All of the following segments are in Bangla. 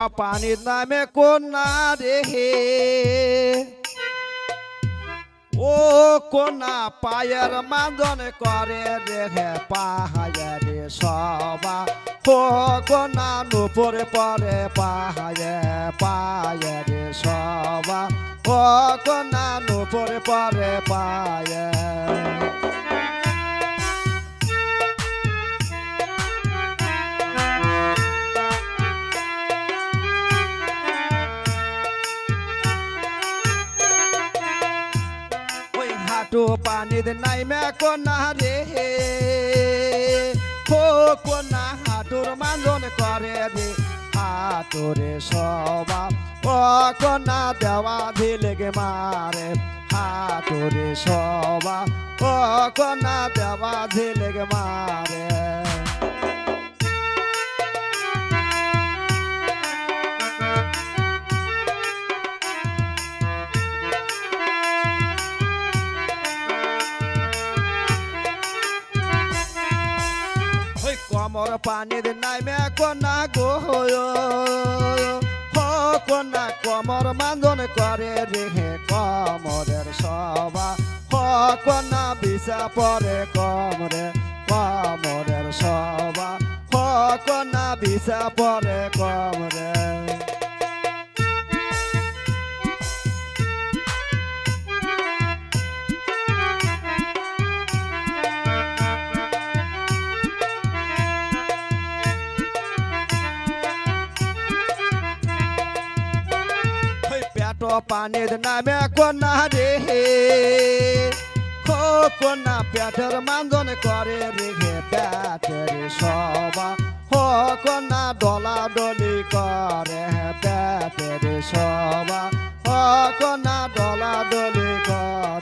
পানির নামে কন্যা রে হে ও কন্যা পায়ের মাদন করে রে হে পাহাড়ে সবা ও কন্যা নুপুরে পরে পাহাড়ে পায়ের সবা ও কন্যা নুপুরে পরে পায়ে হাঁটু পানির নাইমে কোনা রে। হো, কোনা হাঁটুর মানন করে রে। হাঁটুরে সবা, ও কোনা দেওয়া দিলে গে মারে। হাঁটুরে সবা, ও কোনা দেওয়া দিলে গে মারে। কমর পানির নাইমে কনা গো হো কমর মান্দন করে রেহে কমরের সবা হ কোনা বিষা পরে কমরে কমরের সবা হ কোনা বিষা পরে কমরে। পানির নামে কোনা রে। হো কোনা পেটের মান্দন করে রে হে পেটের সবা হো কোনা ডলা ডলি করে পেটের সবা হো কোনা ডলা ডলি করে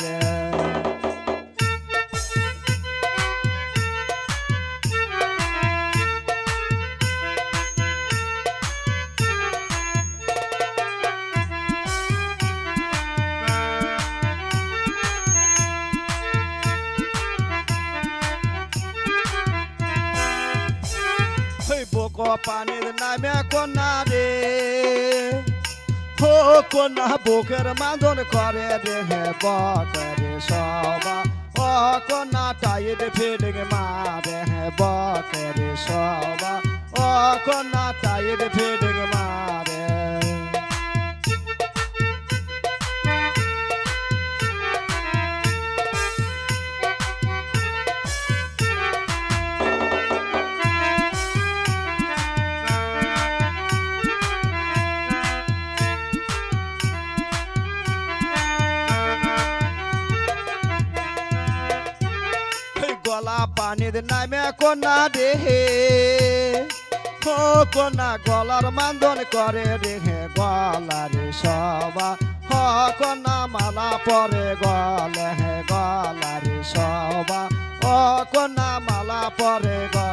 ওই পানির নামে কোনা রে হো, কোনা বুকের মাদন করে রে হে বকের সবা। ও, কোনা টাইট ফিডিং গলা পানির নামে কোনা রে ও কোনা গলার মান্দন করে রে হে গলার সবা হ কোনা মালা পরে গলে হে, গলার সবা ও কোনা মালা পরে গলে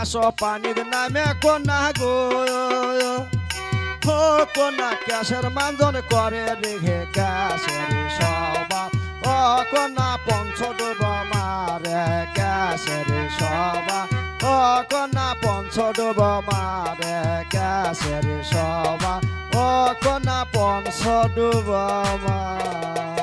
ক্যাশ পানির নামে কোনা গো হো কোনা ক্যাশের মান্দন করে রেখে ক্যাশের সবা ও কোনা পঞ্চডুব মারে ক্যাশের সবা ও কোনা পঞ্চডুব মারে ক্যাশের সবা ও কোনা পঞ্চডুব মারে